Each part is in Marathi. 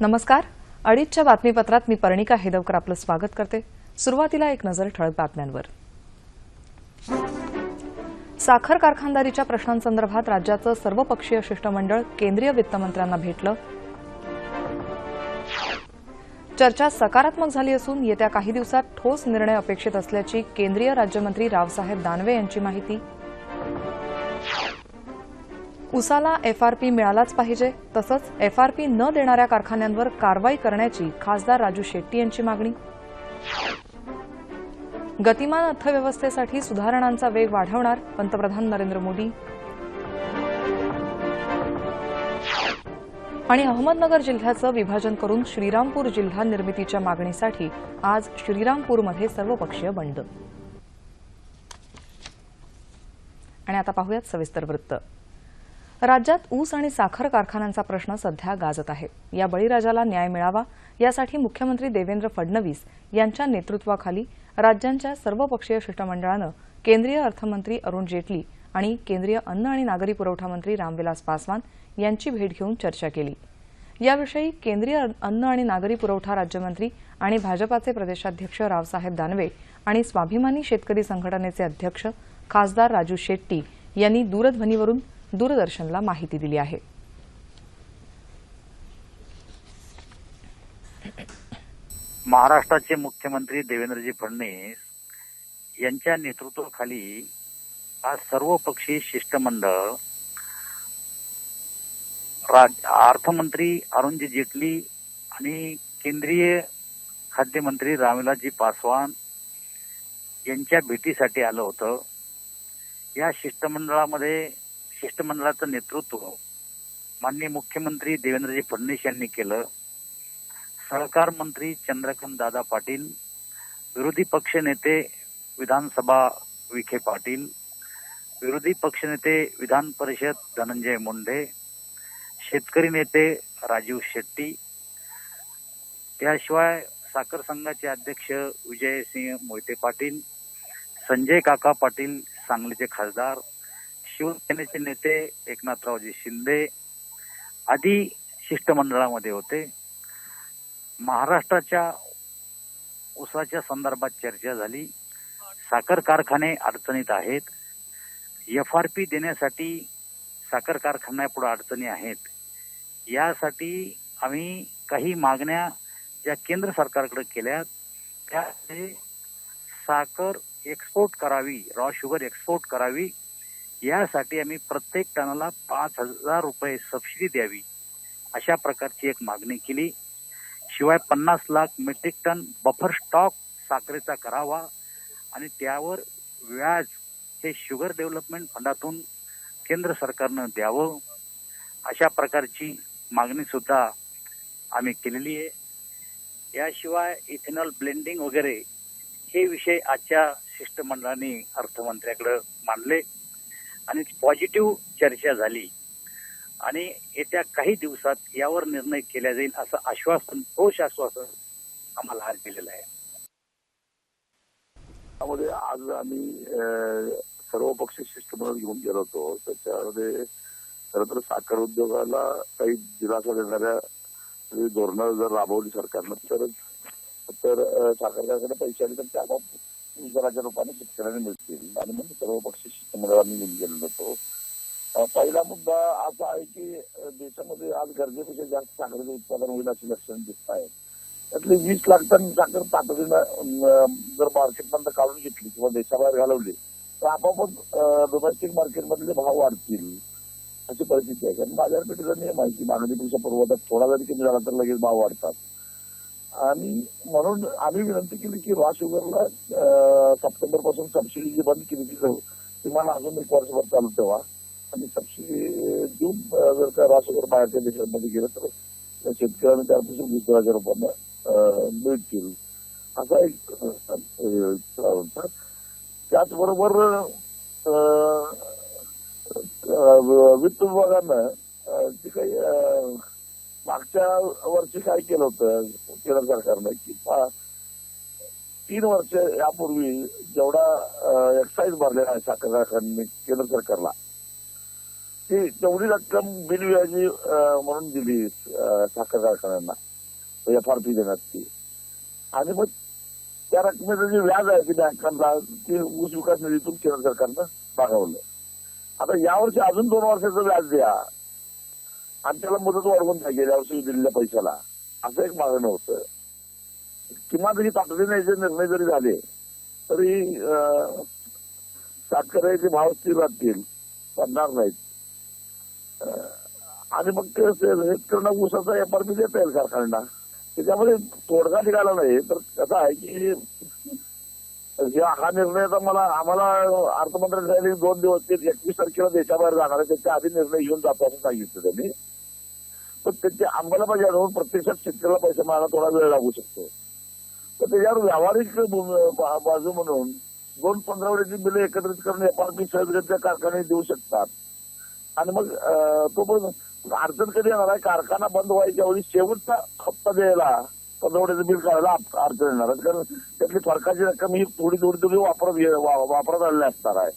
नमस्कार. अडीचच्या बातमीपत्रात मी पर्णिका हेदवकर आपलं स्वागत करते. सुरुवातीला एक नजर ठळक बातम्यांवर. साखर कारखानदारीच्या प्रश्नांसंदर्भात राज्याचं सर्वपक्षीय शिष्टमंडळ केंद्रीय वित्तमंत्र्यांना भेटलं. चर्चा सकारात्मक झाली असून येत्या काही दिवसात ठोस निर्णय अपेक्षित असल्याची केंद्रीय राज्यमंत्री रावसाहेब दानवे यांची माहिती. उसाला एफआरपी मिळालाच पाहिजे. तसंच एफआरपी न देणाऱ्या कारखान्यांवर कारवाई करण्याची खासदार राजू शेट्टी यांची मागणी. गतिमान अर्थव्यवस्थेसाठी सुधारणांचा वेग वाढवणार पंतप्रधान नरेंद्र मोदी. आणि अहमदनगर जिल्ह्याचं विभाजन करून श्रीरामपूर जिल्हा निर्मितीच्या मागणीसाठी आज श्रीरामपूरमध्ये सर्वपक्षीय बंड. आणि आता पाहूयात सविस्तर वृत्त. राज्यात ऊस आणि साखर कारखान्यांचा प्रश्न सध्या गाजत आहे. या बळीराजाला न्याय मिळावा यासाठी मुख्यमंत्री देवेंद्र फडणवीस यांच्या नेतृत्वाखाली राज्यांच्या सर्वपक्षीय शिष्टमंडळानं केंद्रीय अर्थमंत्री अरुण जेटली आणि केंद्रीय अन्न आणि नागरी पुरवठा मंत्री रामविलास पासवान यांची भेट घेऊन चर्चा केली. याविषयी केंद्रीय अन्न आणि नागरी पुरवठा राज्यमंत्री आणि भाजपाचे प्रदेशाध्यक्ष रावसाहेब दानवे आणि स्वाभिमानी शेतकरी संघटनेचे अध्यक्ष खासदार राजू शेट्टी यांनी दूरध्वनीवरून दूरदर्शनला माहिती दिली आहे. महाराष्ट्राचे मुख्यमंत्री देवेंद्रजी फडणवीस यांच्या नेतृत्वाखाली आज सर्वपक्षीय शिष्टमंडळ राज- अर्थमंत्री अरुणजी जेटली आणि केंद्रीय खाद्यमंत्री रामविलासजी पासवान यांच्या भेटीसाठी आलं होतं. या शिष्टमंडळामध्ये शिष्टमंडळाचं नेतृत्व माननीय मुख्यमंत्री देवेंद्रजी फडणवीस यांनी केलं. सहकार मंत्री चंद्रकांत दादा पाटील विरोधी पक्षनेते विधानसभा विखे पाटील विरोधी पक्षनेते विधान परिषद धनंजय मुंडे शेतकरी नेते राजीव शेट्टी त्याशिवाय साखर संघाचे अध्यक्ष विजयसिंह मोहिते पाटील संजय काका पाटील सांगलीचे खासदार शिवसेनेचे नेते एकनाथरावजी शिंदे आदी शिष्टमंडळामध्ये होते. महाराष्ट्राच्या उसाच्या संदर्भात चर्चा झाली. साखर कारखाने अडचणीत आहेत. एफ आर पी देण्यासाठी साखर कारखान्यापुढे अडचणी आहेत. यासाठी आम्ही काही मागण्या ज्या केंद्र सरकारकडे केल्या त्या साखर एक्सपोर्ट करावी रॉ शुगर एक्सपोर्ट करावी यासाठी आम्ही प्रत्येक टनाला पाच हजार रुपये सबसिडी द्यावी अशा प्रकारची एक मागणी केली. शिवाय पन्नास lakh metric ton buffer stock साखरेचा करावा आणि त्यावर व्याज हे शुगर डेव्हलपमेंट फंडातून केंद्र सरकारनं द्यावं अशा प्रकारची मागणी सुद्धा आम्ही केलेली आहे. याशिवाय इथेनॉल ब्लेंडिंग वगैरे हे विषय आजच्या शिष्टमंडळाने अर्थमंत्र्याकडे मांडले. आणि पॉझिटिव्ह चर्चा झाली. आणि येत्या काही दिवसात यावर निर्णय केला जाईल असं आश्वासन ठोस आश्वासन आम्हाला आज दिलेलं आहे. त्यामध्ये आज आम्ही अं, सर्व पक्ष शिष्टमंडळ घेऊन गेलो होतो. त्याच्यामध्ये खरं तर साखर उद्योगाला काही दिलासा देणाऱ्या धोरणं जर राबवली सरकारनं तरच तर साखर कारखाना पैसे आले तर त्या उद्योगाच्या रूपाने शेतकऱ्यांना मिळतील. आणि म्हणून सर्वपक्षीय पक्ष घेऊन गेलेलो होतो. पहिला मुद्दा असा आहे की देशामध्ये आज गरजेपेक्षा जास्त साखरेचं उत्पादन होईल अशी लक्षण दिसत आहेत. त्यातले वीस लाख टन साखर तातडीनं जर मार्केटमधनं काढून घेतली किंवा देशाबाहेर घालवली तर आपोआपच डोमेस्टिक मार्केटमधले भाव वाढतील अशी परिस्थिती आहे. कारण बाजारपेठेचा नियम आहे की मागणीपेक्षा पुरवठा थोडा जरी कमी झाला तर लगेच भाव वाढतात. आणि म्हणून आम्ही विनंती केली की रॉ शुगरला सप्टेंबरपासून सबसिडी जी बंद केली ती किमान अजून एक वर्षभर चालू ठेवा. आणि सबसिडी देऊन जर का रॉ शुगर बाहेरच्या देशांमध्ये गेलं तर त्या शेतकऱ्यांना त्यापासून वीस हजार रुपयांना मिळतील असा एक होता त्याचबरोबर वित्त विभागानं जे काही मागच्या वर्षी काय केलं होतं? केंद्र सरकारनं की तीन वर्ष यापूर्वी जेवढा एक्साईज भरलेला आहे साखर कारखान्यांनी केंद्र सरकारला ती तेवढी रक्कम बिनव्याजी म्हणून दिली साखर कारखान्यांना एफ आर पी देण्यात ती. आणि मग त्या रकमेचं जे व्याज आहे की बँकांना ते ऊस विकास निधीतून केंद्र सरकारनं भागवलं. आता यावर्षी अजून दोन वर्षाचं व्याज द्या. आणि त्याला मुदत वाढवून द्या गेल्या वर्षी दिलेल्या पैशाला. असं एक मागणं होतं. किंवा जरी तातडीने निर्णय जरी झाले तरी अं, भाव स्थिर राहतील पडणार नाहीत. आणि मग ते शेतकऱ्यांना ऊसाचा एफआरपी देता येईल कारखान्यांना. त्याच्यामध्ये तोडगा निघाला नाही तर कसं आहे की हा निर्णय आता मला आम्हाला अर्थमंत्र्यांनी दोन दिवस ते एकवीस तारखेला देशाबाहेर जाणार आहे त्याच्या आधी निर्णय घेऊन जातो असं सांगितलं त्यांनी. तर त्याची अंमलबजावणी आणून प्रत्यक्षात शेतकऱ्याला पैसे मिळायला थोडा वेळ लागू शकतो. तर त्याच्यावर व्यावहारिक बाजू म्हणून दोन पंधरवड्याची बिलं एकत्रित करून एफआरपी सहजगत्या कारखाने देऊ शकतात. आणि मग तो पण अडचण कधी येणार आहे? कारखाना बंद व्हायच्या वेळी शेवटचा हप्ता द्यायला पंधरवड्याचं बिल काढायला अडचण येणार आहे. कारण त्यातली फरकाची रक्कम ही थोडी थोडी थोडी वापरत ये- वापरत आलेली असणार आहे.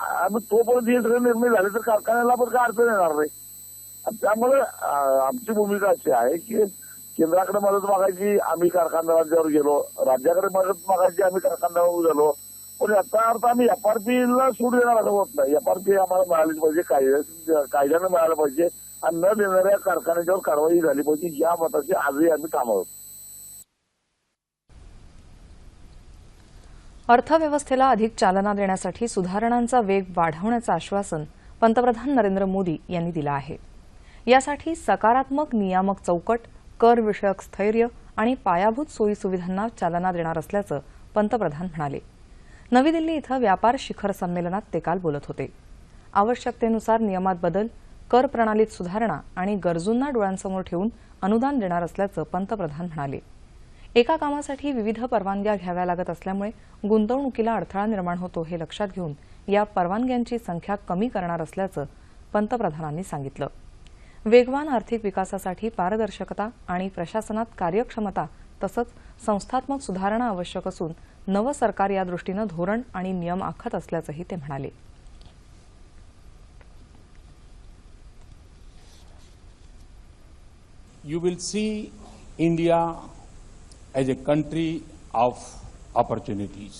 आणि मग तोपर्यंत हे सगळे निर्णय झाले तर कारखान्याला पण काय अडचण येणार नाही. त्यामुळे आमची भूमिका अशी आहे की केंद्राकडे मदत मागायची आम्ही कारखानदारांच्यावर गेलो. राज्याकडे मदत मागायची आम्ही कारखानदारावर गेलो. पण याचा अर्थ आम्ही एफआरपीला सूट देणार असं होत नाही. एफआरपी आम्हाला मिळालीच पाहिजे कायद्या कायद्यानं मिळालं पाहिजे आणि न देणाऱ्या कारखान्याच्यावर कारवाई झाली पाहिजे या मताची आजही आम्ही काम आहोत. अर्थव्यवस्थेला अधिक चालना देण्यासाठी सुधारणांचा वेग वाढवण्याचं आश्वासन पंतप्रधान नरेंद्र मोदी यांनी दिलं आहे. यासाठी सकारात्मक नियामक चौकट करविषयक स्थैर्य आणि पायाभूत सोयीसुविधांना चालना देणार असल्याचं पंतप्रधान म्हणाले. नवी दिल्ली इथं व्यापार शिखर संमेलनात ते काल बोलत होते. आवश्यकतेनुसार नियमात बदल कर प्रणालीत सुधारणा आणि गरजूंना डोळ्यांसमोर ठेवून अनुदान देणार असल्याचं पंतप्रधान म्हणाले. एका कामासाठी विविध परवानग्या घ्याव्या लागत असल्यामुळे गुंतवणुकीला अडथळा निर्माण होतो हे लक्षात घेऊन या परवानग्यांची संख्या कमी करणार असल्याचं पंतप्रधानांनी सांगितलं. वेगवान आर्थिक विकासासाठी पारदर्शकता आणि प्रशासनात कार्यक्षमता तसंच संस्थात्मक सुधारणा आवश्यक असून नवं सरकार या दृष्टीनं धोरण आणि नियम आखत असल्याचंही ते म्हणाले. You will see India as a country of opportunities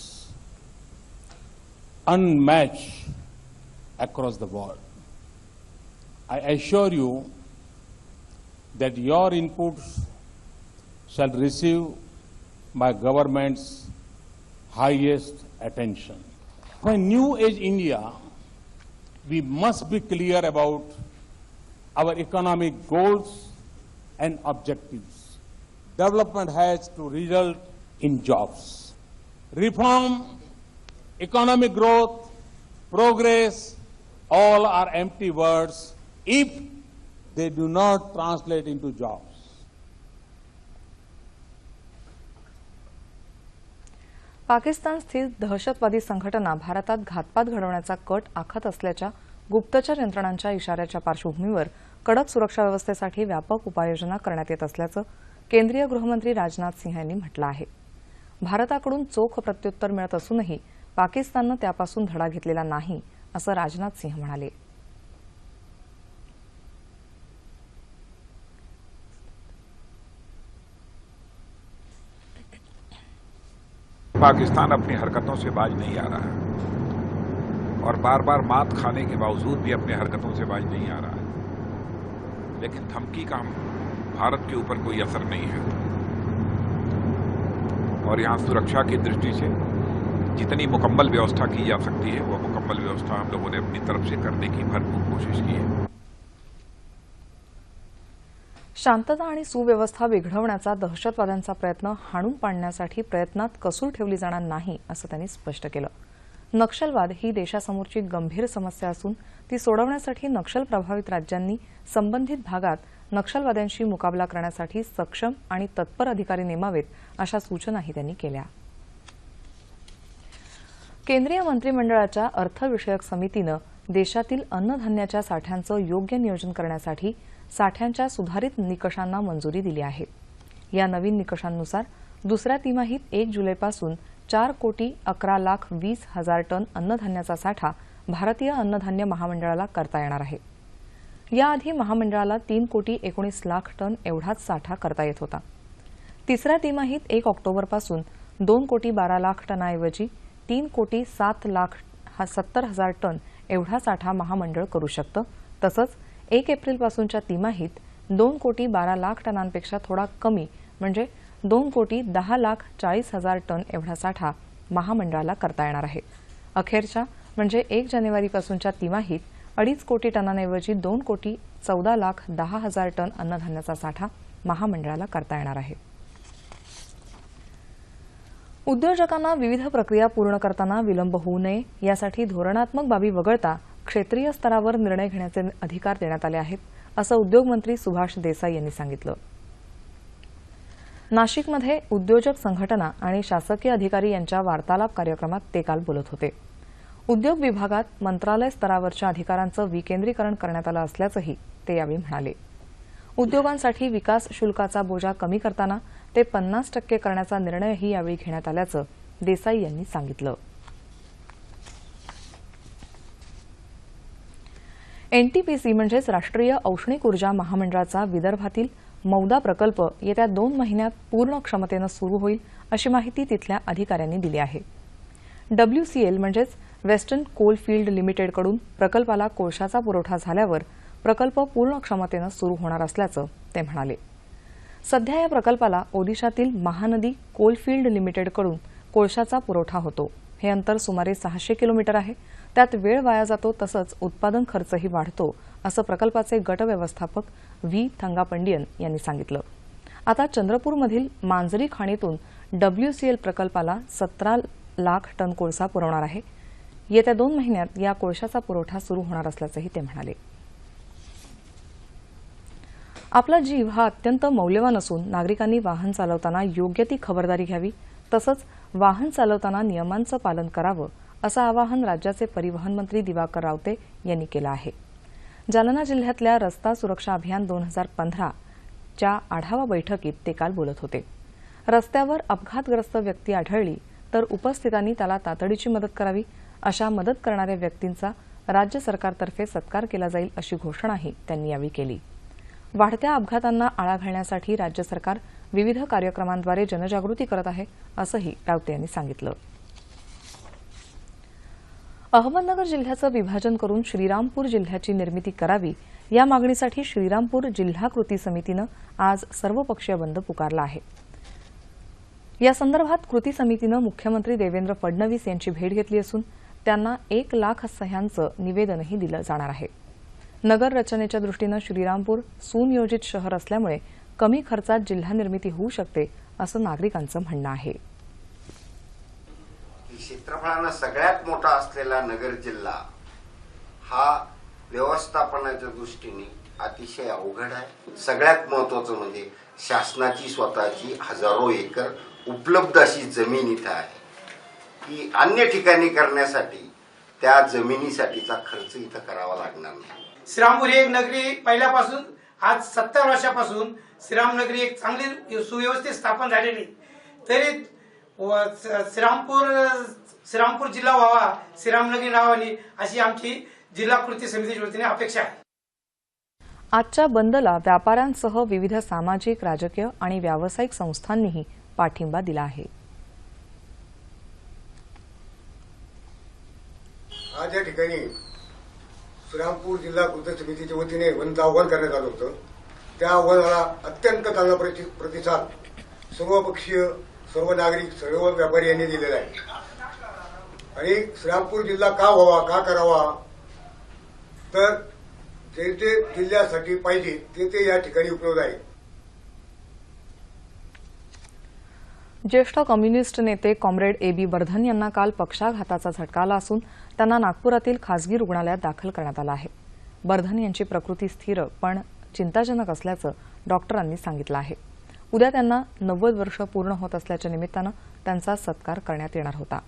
unmatched across the world I assure you that your inputs shall receive my government's highest attention. For New Age India, we must be clear about our economic goals and objectives. Development has to result in jobs. Reform, economic growth, progress, all are empty words if they do not translate into jobs. Pakistan स्थित दहशतवादी संघटना भारतात घातपात घडवण्याचा कट आखत असल्याच्या गुप्तचर यंत्रणांच्या इशाऱ्याच्या पार्श्वभूमीवर कडक सुरक्षा व्यवस्थेसाठी व्यापक उपाययोजना करण्यात येत असल्याचं केंद्रीय गृहमंत्री राजनाथ सिंह यांनी म्हटलं आहे भारताकडून चोख प्रत्युत्तर मिळत असूनही पाकिस्ताननं त्यापासून धडा घेतलेला नाही असं राजनाथ सिंह म्हणाले पाकिस्तान अपनी हरकतों से बाज नहीं आ रहा है। और बार बार मात खाने के बावजूद भी अपनी हरकतों से बाज नहीं आ रहा है। लेकिन धमकी का भारत के ऊपर कोई असर नहीं है। और यहाँ सुरक्षा की दृष्टि से जितनी मुकम्मल व्यवस्था की जा सकती है वह मुकम्मल व्यवस्था हम लोगों ने अपनी तरफ़ से करने की भरपूर कोशिश की है। शांतता आणि सुव्यवस्था बिघडवण्याचा दहशतवाद्यांचा प्रयत्न हाणून पाडण्यासाठी प्रयत्नात कसूर ठेवली जाणार नाही असं त्यांनी स्पष्ट केलं. नक्षलवाद ही देशासमोरची गंभीर समस्या असून ती सोडवण्यासाठी नक्षल प्रभावित राज्यांनी संबंधित भागात नक्षलवाद्यांशी मुकाबला करण्यासाठी सक्षम आणि तत्पर अधिकारी नेमावेत अशा सूचनाही त्यांनी केल्या. केंद्रीय मंत्रिमंडळाच्या अर्थविषयक समितीनं देशातील अन्नधान्याच्या साठ्यांचं योग्य नियोजन करण्यासाठी साठ्यांच्या सुधारित निकषांना मंजुरी दिली आहे. या नवीन निकषांनुसार दुसऱ्या तिमाहीत एक जुलैपासून चार कोटी अकरा लाख वीस हजार टन अन्नधान्याचा साठा भारतीय अन्नधान्य महामंडळाला करता येणार आहे. याआधी महामंडळाला तीन कोटी एकोणीस लाख टन एवढाच साठा करता येत होता. तिसऱ्या तिमाहीत एक ऑक्टोबरपासून दोन कोटी बारा लाख टनाऐवजी तीन कोटी सात लाख हा सत्तर हजार टन एवढा साठा महामंडळ करू शकतं तसंच एक एप्रिलपासूनच्या तिमाहीत दोन कोटी बारा लाख टनांपेक्षा थोडा कमी म्हणजे दोन कोटी दहा लाख चाळीस हजार टन एवढा साठा महामंडळाला करता येणार आहे. अखेरच्या म्हणजे एक जानेवारीपासूनच्या तिमाहीत अडीच कोटी टनांऐवजी दोन कोटी चौदा लाख दहा हजार टन अन्नधान्याचा साठा महामंडळाला करता येणार आहे. उद्योजकांना विविध प्रक्रिया पूर्ण करताना विलंब होऊ नये यासाठी धोरणात्मक बाबी वगळता क्षेत्रीय स्तरावर निर्णय घेण्याचे अधिकार देण्यात आले आहेत असं उद्योगमंत्री सुभाष देसाई यांनी सांगितलं. नाशिकमध्ये उद्योजक संघटना आणि शासकीय अधिकारी यांच्या वार्तालाप कार्यक्रमात ते काल बोलत होते. उद्योग विभागात मंत्रालय स्तरावरच्या अधिकारांचं विकेंद्रीकरण करण्यात आलं असल्याचंही ते यावेळी म्हणाले. उद्योगांसाठी विकास शुल्काचा बोजा कमी करताना ते पन्नास टक्के करण्याचा निर्णयही यावेळी घेण्यात आल्याचं देसाई यांनी सांगितलं. एनटीपीसी म्हणजेच राष्ट्रीय औष्णिक ऊर्जा महामंडळाचा विदर्भातील मौदा प्रकल्प येत्या दोन महिन्यात पूर्ण क्षमतेनं सुरू होईल अशी माहिती तिथल्या अधिकाऱ्यांनी दिली आहे. डब्ल्यूसीएल म्हणजेच वेस्टर्न कोलफिल्ड लिमिटेडकडून प्रकल्पाला कोळशाचा पुरवठा झाल्यावर प्रकल्प पूर्ण क्षमतेनं सुरू होणार असल्याचं ते म्हणाले. सध्या या प्रकल्पाला ओदिशातील महानदी कोलफिल्ड लिमिटेडकडून कोळशाचा पुरवठा होतो. हे अंतर सुमारे सहाशे किलोमीटर आहे. त्यात वेळ वाया जातो तसंच उत्पादन खर्चही वाढतो असं प्रकल्पाचे गट व्यवस्थापक व्ही थंगापंडियन यांनी सांगितलं. आता चंद्रपूरमधील मांजरी खाणीतून डब्ल्यूसीएल प्रकल्पाला सतरा लाख टन कोळसा पुरवणार आहे. येत्या दोन महिन्यात या कोळशाचा पुरवठा सुरू होणार असल्याचंही ते म्हणाले. आपला जीव हा अत्यंत मौल्यवान असून नागरिकांनी वाहन चालवताना योग्य ती खबरदारी घ्यावी तसंच वाहन चालवताना नियमांचं पालन करावं असं आवाहन राज्याचे परिवहन मंत्री दिवाकर रावते यांनी केलं आहे. जालना जिल्ह्यातल्या रस्ता सुरक्षा अभियान दोन हजार पंधराच्या आढावा बैठकीत ते काल बोलत होते. रस्त्यावर अपघातग्रस्त व्यक्ती आढळली तर उपस्थितांनी त्याला तातडीची मदत करावी अशा मदत करणाऱ्या व्यक्तींचा राज्य सरकारतर्फे सत्कार केला जाईल अशी घोषणाही त्यांनी यावेळी केली. वाढत्या अपघातांना आळा घालण्यासाठी राज्य सरकार विविध कार्यक्रमांद्वारे जनजागृती करत आहे असंही रावते यांनी सांगितलं. अहमदनगर जिल्ह्याचं विभाजन करून श्रीरामपूर जिल्ह्याची निर्मिती करावी या मागणीसाठी श्रीरामपूर जिल्हा कृती समितीनं आज सर्वपक्षीय बंद पुकारला आहे. या संदर्भात कृती समितीनं मुख्यमंत्री देवेंद्र फडणवीस यांची भेट घेतली असून त्यांना एक लाख सह्यांचं निवेदनही दिलं जाणार आहे. नगर रचनेच्या दृष्टीनं श्रीरामपूर सुनियोजित शहर असल्यामुळे कमी खर्चात जिल्हा निर्मिती होऊ शकते असं नागरिकांचं म्हणणं आहे. क्षेत्रफळानं सगळ्यात मोठा असलेला नगर जिल्हा हा व्यवस्थापनाच्या दृष्टीने अतिशय अवघड आहे. सगळ्यात महत्वाचं म्हणजे शासनाची स्वतःची हजारो एकर उपलब्ध अशी जमीन इथं आहे. की अन्य ठिकाणी करण्यासाठी त्या जमिनीसाठीचा खर्च इथं करावा लागणार नाही. श्रीरामपूर एक नगरी पहिल्यापासून आज सत्तर वर्षापासून श्रीरामनगरी एक चांगली सुव्यवस्थित स्थापन झालेली तरी व श्रीरामपूर श्रीरामपूर जिल्हा व्हावा श्रीरामनगरी नावाने अशी आमची जिल्हा कृती समितीच्या वतीने अपेक्षा आहे. आजच्या बंदला व्यापाऱ्यांसह विविध सामाजिक राजकीय आणि व्यावसायिक संस्थांनीही पाठिंबा दिला आहे. आज या ठिकाणी श्रीरामपूर जिल्हा कृती समितीच्या वतीने वनचं आव्हान करण्यात आलं होतं. त्या आव्हानाला अत्यंत चांगला प्रति प्रतिसाद सर्वपक्षीय सर्व नागरिक सर्व व्यापारी यांनी दिलेला आहे. आणि श्रीरामपूर जिल्हा का व्हावा का करावा? तर जे ते जिल्ह्यासाठी पाहिजे ते ते या ठिकाणी उपलब्ध आहे. ज्येष्ठ कम्युनिस्ट नेते कॉम्रेड ए बी वर्धन यांना काल पक्षाघाताचा झटका आला असून त्यांना नागपुरातील खासगी रुग्णालयात दाखल करण्यात आलं आहे. वर्धन यांची प्रकृती स्थिर पण चिंताजनक असल्याचं डॉक्टरांनी सांगितलं आहे. उद्या त्यांना नव्वद वर्ष पूर्ण होत असल्याच्या निमित्तानं त्यांचा सत्कार करण्यात येणार होता.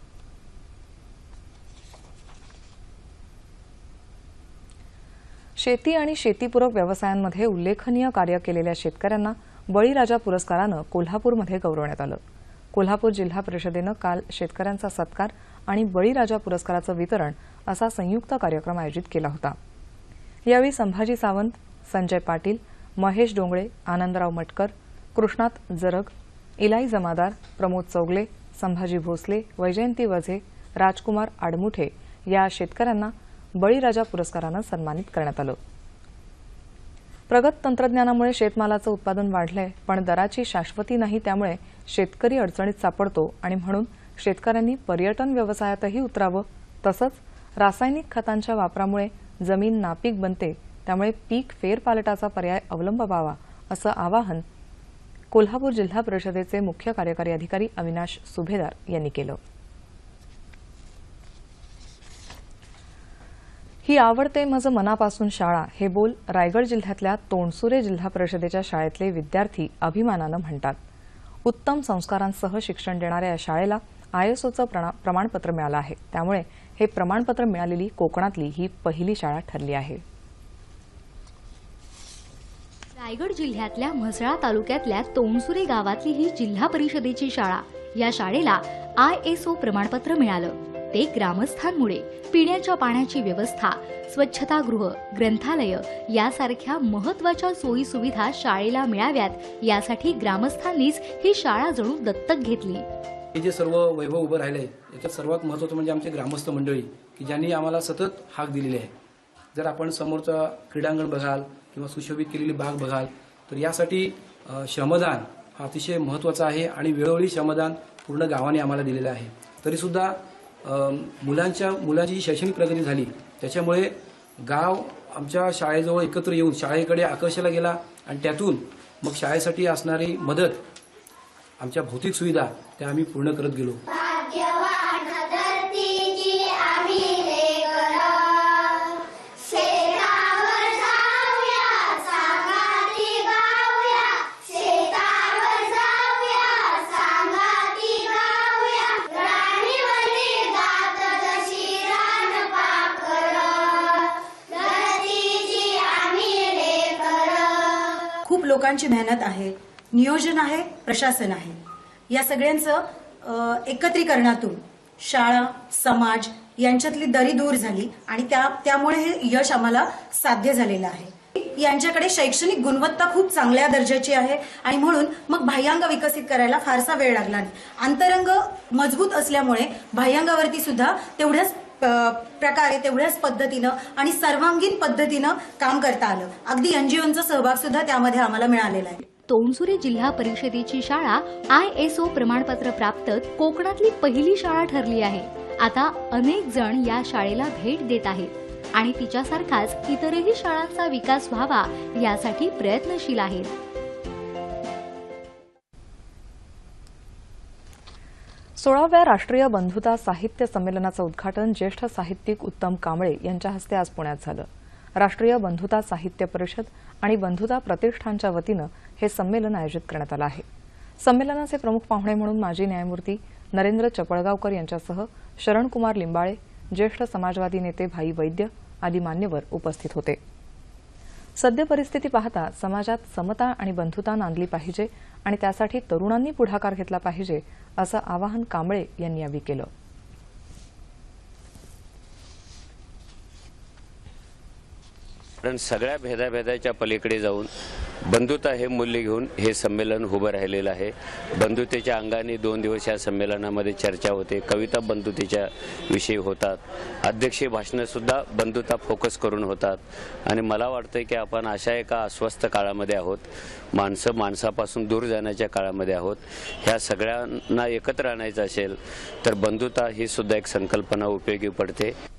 शेती आणि शेतीपूरक व्यवसायांमध्ये उल्लेखनीय कार्य केलेल्या शेतकऱ्यांना बळीराजा पुरस्कारानं कोल्हापूरमध्ये गौरवण्यात आलं. कोल्हापूर जिल्हा परिषदेनं काल शेतकऱ्यांचा सत्कार आणि बळीराजा पुरस्काराचं वितरण असा संयुक्त कार्यक्रम आयोजित केला होता. यावेळी संभाजी सावंत संजय पाटील महेश डोंगळे आनंदराव मटकर कृष्णात जरग इलाई जमादार प्रमोद चौगले संभाजी भोसले वैजयंती वझे राजकुमार आडमुठे या शेतकऱ्यांना बळीराजा पुरस्कारानं सन्मानित करण्यात आलं. प्रगत तंत्रज्ञानामुळे शेतमालाचं उत्पादन वाढलंय पण दराची शाश्वती नाही त्यामुळे शेतकरी अडचणीत सापडतो आणि म्हणून शेतकऱ्यांनी पर्यटन व्यवसायातही उतरावं. तसंच रासायनिक खतांच्या वापरामुळे जमीन नापीक बनते त्यामुळे पीक फेरपालटाचा पर्याय अवलंबावा असं आवाहन कोल्हापूर जिल्हा परिषदेचे मुख्य कार्यकारी अधिकारी अविनाश सुभेदार यांनी केलं. ही आवडते माझं मनापासून शाळा हे बोल रायगड जिल्ह्यातल्या तोंडसुरे जिल्हा परिषदेच्या शाळेतले विद्यार्थी अभिमानानं म्हणतात. उत्तम संस्कारांसह शिक्षण देणाऱ्या या शाळेला आयएसओचं प्रमाणपत्र मिळालं आहे. त्यामुळे हे प्रमाणपत्र मिळालेली कोकणातली ही पहिली शाळा ठरली आहे. रायगड जिल्ह्यातल्या म्हसळा तालुक्यातल्या तोंडसुरे गावातली ही जिल्हा परिषदेची शाळा. या शाळेला आय एस ओ प्रमाणपत्र मिळालं. ते ग्रामस्थांमुळे पिण्याच्या पाण्याची व्यवस्था स्वच्छतागृह ग्रंथालय यासारख्या महत्त्वाच्या सोयी सुविधा शाळेला मिळाव्यात यासाठी ग्रामस्थांनीच ही शाळा जणू दत्तक घेतली. हे जे सर्व वैभव उभं राहिले याच्यात सर्वात महत्त्वाचं म्हणजे आमचे ग्रामस्थ मंडळी की ज्यांनी आम्हाला सतत हाक दिलेली आहे. जर आपण समोरचा क्रीडांगण बघाल किंवा सुशोभित केलेली बाग बघाल तर यासाठी श्रमदान हा अतिशय महत्त्वाचा आहे आणि वेळोवेळी श्रमदान पूर्ण गावाने आम्हाला दिलेलं आहे. तरीसुद्धा मुलांच्या मुलांची जी शैक्षणिक प्रगती झाली त्याच्यामुळे गाव आमच्या शाळेजवळ एकत्र येऊन शाळेकडे आकर्षला गेला आणि त्यातून मग शाळेसाठी असणारी मदत आमच्या भौतिक सुविधा त्या आम्ही पूर्ण करत गेलो. लोकांची मेहनत आहे नियोजन आहे प्रशासन आहे. या सगळ्यांचं एकत्रीकरणातून शाळा समाज यांच्यातली दरी दूर झाली आणि त्या त्यामुळे हे यश आम्हाला साध्य झालेलं आहे. यांच्याकडे शैक्षणिक गुणवत्ता खूप चांगल्या दर्जाची आहे आणि म्हणून मग बाह्यांग विकसित करायला फारसा वेळ लागला नाही. अंतरंग मजबूत असल्यामुळे बाह्यांगावरती सुद्धा तेवढ्याच प्रकारे तेवढ्याच पद्धतीनं आणि सर्वांगीण पद्धतीनं काम करता आलं. अगदी एनजीओचा सहभाग सुद्धा त्यामध्ये आम्हाला मिळालेला आहे. तोंडसुरे जिल्हा परिषदेची शाळा आय एस ओ प्रमाणपत्र प्राप्त कोकणातली पहिली शाळा ठरली आहे. आता अनेक जण या शाळेला भेट देत आहेत आणि तिच्यासारखाच इतरही शाळांचा विकास व्हावा यासाठी प्रयत्नशील आहेत. सोळाव्या राष्ट्रीय बंधुता साहित्य संमेलनाचं उद्घाटन ज्येष्ठ साहित्यिक उत्तम कांबळे यांच्या हस्ते आज पुण्यात झालं. राष्ट्रीय बंधुता साहित्य परिषद आणि बंधुता प्रतिष्ठानच्या वतीनं हे संमेलन आयोजित करण्यात आलं आहे. संमेलनाचे प्रमुख पाहुणे म्हणून माजी न्यायमूर्ती नरेंद्र चपळगावकर यांच्यासह शरणकुमार लिंबाळे ज्येष्ठ समाजवादी नेते भाई वैद्य आदी मान्यवर उपस्थित होते. सद्य परिस्थिती पाहता समाजात समता आणि बंधुता नांदली पाहिजे आणि त्यासाठी तरुणांनी पुढाकार घेतला पाहिजे असं आवाहन कांबळे यांनी यावेळी केलं. कारण सगळ्या भेदाभेदाच्या पलीकडे जाऊन बंधुता हे मूल्य घेऊन हे संमेलन उभं राहिलेलं आहे. बंधुतेच्या अंगाने दोन दिवस या संमेलनामध्ये चर्चा होते. कविता बंधुतेच्या विषयी होतात. अध्यक्षीय भाषणं सुद्धा बंधुता फोकस करून होतात. आणि मला वाटतं की आपण अशा एका अस्वस्थ काळामध्ये आहोत. माणसं माणसापासून दूर जाण्याच्या काळामध्ये आहोत. ह्या सगळ्यांना एकत्र आणायचं असेल तर बंधुता ही सुद्धा एक संकल्पना उपयोगी पडते.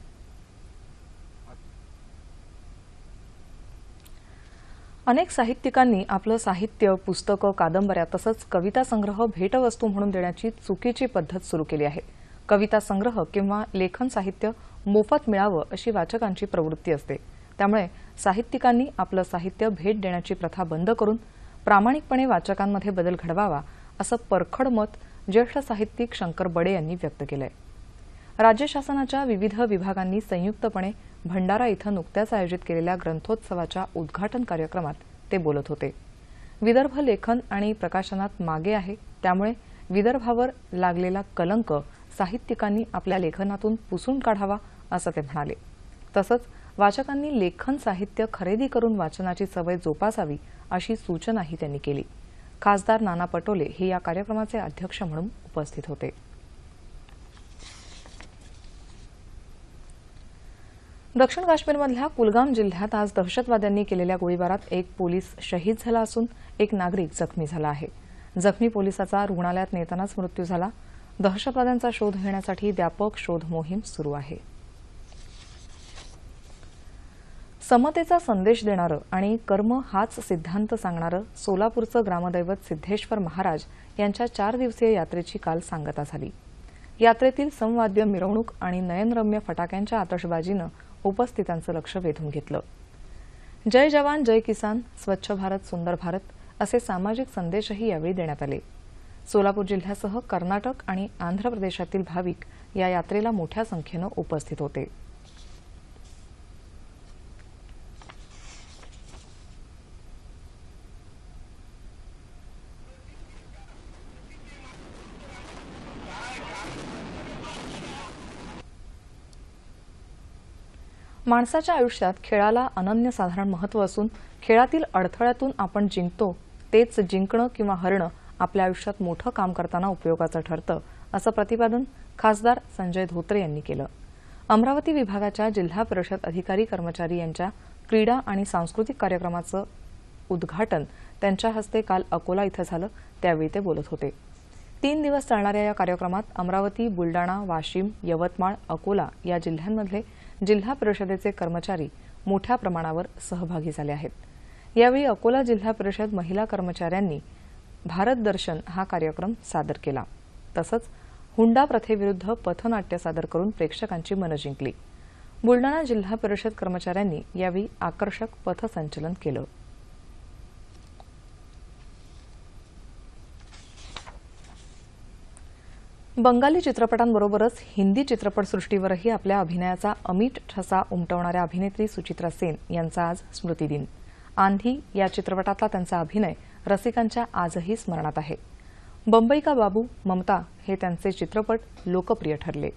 अनेक साहित्यिकांनी आपलं साहित्य पुस्तकं कादंबऱ्या तसंच कविता संग्रह भेटवस्तू म्हणून देण्याची चुकीची पद्धत सुरू केली आहे. कविता संग्रह किंवा लेखन साहित्य मोफत मिळावं अशी वाचकांची प्रवृत्ती असते. त्यामुळे साहित्यिकांनी आपलं साहित्य भेट देण्याची प्रथा बंद करून प्रामाणिकपणे वाचकांमध्ये बदल घडवावा असं परखड मत ज्येष्ठ साहित्यिक शंकर बडे यांनी व्यक्त केलंय. राज्य शासनाच्या विविध विभागांनी संयुक्तपणे भंडारा इथं नुकत्याच आयोजित केलेल्या ग्रंथोत्सवाच्या उद्घाटन कार्यक्रमात ते बोलत होते. विदर्भ लेखन आणि प्रकाशनात मागे आहे त्यामुळे विदर्भावर लागलेला कलंक साहित्यिकांनी आपल्या लेखनातून पुसून काढावा असं ते म्हणाले. तसंच वाचकांनी लेखन साहित्य खरेदी करून वाचनाची सवय जोपासावी अशी सूचनाही त्यांनी केली. खासदार नाना पटोले हे या कार्यक्रमाचे अध्यक्ष म्हणून उपस्थित होते. दक्षिण काश्मीरमधल्या कुलगाम जिल्ह्यात आज दहशतवाद्यांनी केलेल्या गोळीबारात एक पोलीस शहीद झाला असून एक नागरिक जखमी झाला आहे. जखमी पोलिसाचा रुग्णालयात नेतानाच मृत्यू झाला. दहशतवाद्यांचा शोध घेण्यासाठी व्यापक शोध मोहीम सुरू आहे. समतेचा संदेश देणारं आणि कर्म हाच सिद्धांत सांगणारं सोलापूरचं ग्रामदैवत सिद्धेश्वर महाराज यांच्या चार दिवसीय यात्रेची काल सांगता झाली. यात्रेतील संवाद्य मिरवणूक आणि नयनरम्य फटाक्यांच्या आतषबाजीनं उपस्थितांचं लक्ष वेधून घेतलं. जय जवान जय किसान स्वच्छ भारत सुंदर भारत असे सामाजिक संदेशही यावेळी देण्यात आले. सोलापूर जिल्ह्यासह कर्नाटक आणि आंध्र प्रदेशातील भाविक या यात्रेला मोठ्या संख्येनं उपस्थित होते. माणसाच्या आयुष्यात खेळाला अनन्यसाधारण महत्त्व असून खेळातील अडथळ्यातून आपण जिंकतो तेच जिंकणं किंवा हरणं आपल्या आयुष्यात मोठं काम करताना उपयोगाचं ठरतं असं प्रतिपादन खासदार संजय धोत्रे यांनी केलं. अमरावती विभागाच्या जिल्हा परिषद अधिकारी कर्मचारी यांच्या क्रीडा आणि सांस्कृतिक कार्यक्रमाचं उद्घाटन त्यांच्या हस्ते काल अकोला इथं झालं त्यावेळी ते बोलत होते. तीन दिवस चालणाऱ्या या कार्यक्रमात अमरावती बुलडाणा वाशिम यवतमाळ अकोला या जिल्ह्यांमधले जिल्हा परिषदेचे कर्मचारी मोठ्या प्रमाणावर सहभागी झाले आहेत. यावेळी अकोला जिल्हा परिषद महिला कर्मचाऱ्यांनी भारत दर्शन हा कार्यक्रम सादर केला. तसंच हुंडा प्रथेविरुद्ध पथनाट्य सादर करून प्रेक्षकांची मनं जिंकली. बुलडाणा जिल्हा परिषद कर्मचाऱ्यांनी यावेळी आकर्षक पथसंचलन केलं. बंगाली चित्रपटांबरोबरच हिंदी चित्रपटसृष्टीवरही आपल्या अभिनयाचा अमीट ठसा उमटवणाऱ्या अभिनेत्री सुचित्रा सेन यांचा आज स्मृतिदिन आंधी या चित्रपटातला त्यांचा अभिनय रसिकांच्या आजही स्मरणात आहे. बंबई का बाबू ममता हे त्यांचे चित्रपट लोकप्रिय ठरले.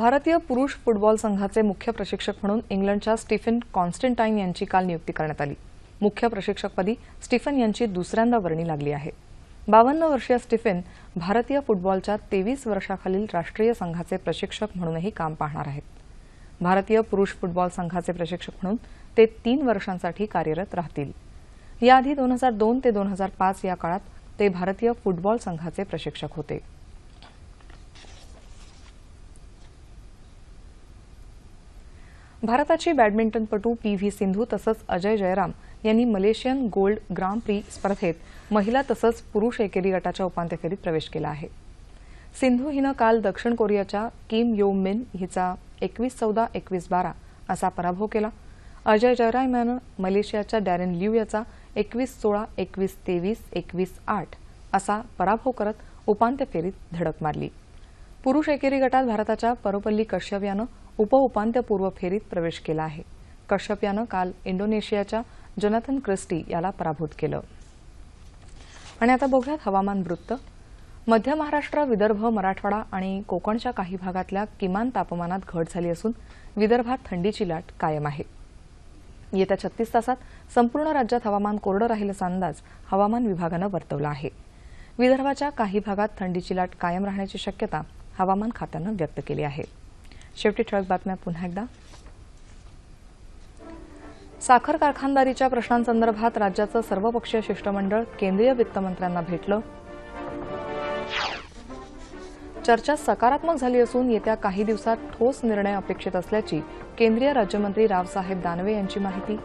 भारतीय पुरुष फुटबॉल संघाचे मुख्य प्रशिक्षक म्हणून इंग्लंडच्या स्टीफन कॉन्स्टंटाईन यांची काल नियुक्ती करण्यात आली. मुख्य प्रशिक्षकपदी स्टीफन यांची दुसऱ्यांदा वर्णी लागली आहे. बावन्न वर्षीय स्टीफन भारतीय फुटबॉलच्या तेवीस वर्षाखालील राष्ट्रीय संघाचे प्रशिक्षक म्हणूनही काम पाहणार आहेत. भारतीय पुरुष फुटबॉल संघाचे प्रशिक्षक म्हणून ते तीन वर्षांसाठी कार्यरत राहतील. याआधी दोन हजार दोन ते दोन हजार पाच या काळात ते भारतीय फुटबॉल संघाचे प्रशिक्षक होते. भारताची बॅडमिंटनपटू पी व्ही सिंधू तसंच अजय जयराम यांनी मलेशियन गोल्ड ग्रां प्री स्पर्धेत महिला तसंच पुरुष एकेरी गटाच्या उपांत्य फेरीत प्रवेश केला आहे. सिंधू हिनं काल दक्षिण कोरियाच्या किम यो मिन हिचा एकवीस चौदा एकवीस बारा असा पराभव केला. अजय जयराम यानं मलेशियाच्या डॅरेन लिव याचा एकवीस सोळा एकवीस तेवीस एकवीस आठ असा पराभव करत उपांत्य फेरीत धडक मारली. पुरुष एकेरी गटात भारताच्या परोपल्ली कश्यप यानं उपउपांत्यपूर्व फेरीत प्रवेश केला आहे. कश्यप यानं काल इंडोनेशियाच्या जोनाथन क्रिस्टी याला पराभूत केलं. आणि आता बघूयात हवामान वृत्त. मध्य महाराष्ट्र विदर्भ मराठवाडा आणि कोकणच्या काही भागातल्या किमान तापमानात घट झाली असून विदर्भात थंडीची लाट कायम आहे. येत्या छत्तीस तासात संपूर्ण राज्यात हवामान कोरडं राहील असा अंदाज हवामान विभागानं वर्तवला आहे. विदर्भाच्या काही भागात थंडीची लाट कायम राहण्याची शक्यता हवामान खात्यानं व्यक्त केली आहे. शेवटी ठळक बातम्या पुन्हा एकदा. साखर कारखानदारीच्या प्रश्नांसंदर्भात राज्याचं सर्वपक्षीय शिष्टमंडळ केंद्रीय वित्तमंत्र्यांना भेटलं. चर्चा सकारात्मक झाली असून येत्या काही दिवसात ठोस निर्णय अपेक्षित असल्याची केंद्रीय राज्यमंत्री रावसाहेब दानवे यांची माहिती.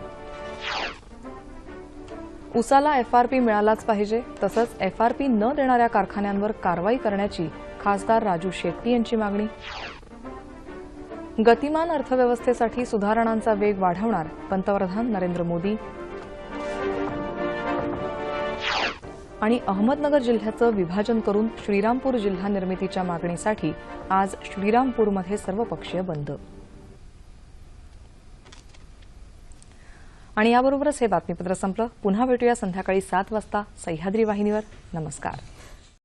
उसाला एफआरपी मिळालाच पाहिजे तसंच एफआरपी न देणाऱ्या कारखान्यांवर कारवाई करण्याची खासदार राजू शेट्टी यांची मागणी. गतिमान अर्थव्यवस्थेसाठी सुधारणांचा वेग वाढवणार पंतप्रधान नरेंद्र मोदी. आणि अहमदनगर जिल्ह्याचं विभाजन करून श्रीरामपूर जिल्हा निर्मितीच्या मागणीसाठी आज श्रीरामपूरमध्ये सर्वपक्षीय बंद. आणि याबरोबरच हे बातमीपत्र संपलं. पुन्हा भेटूया संध्याकाळी सात वाजता सह्याद्री वाहिनीवर. नमस्कार.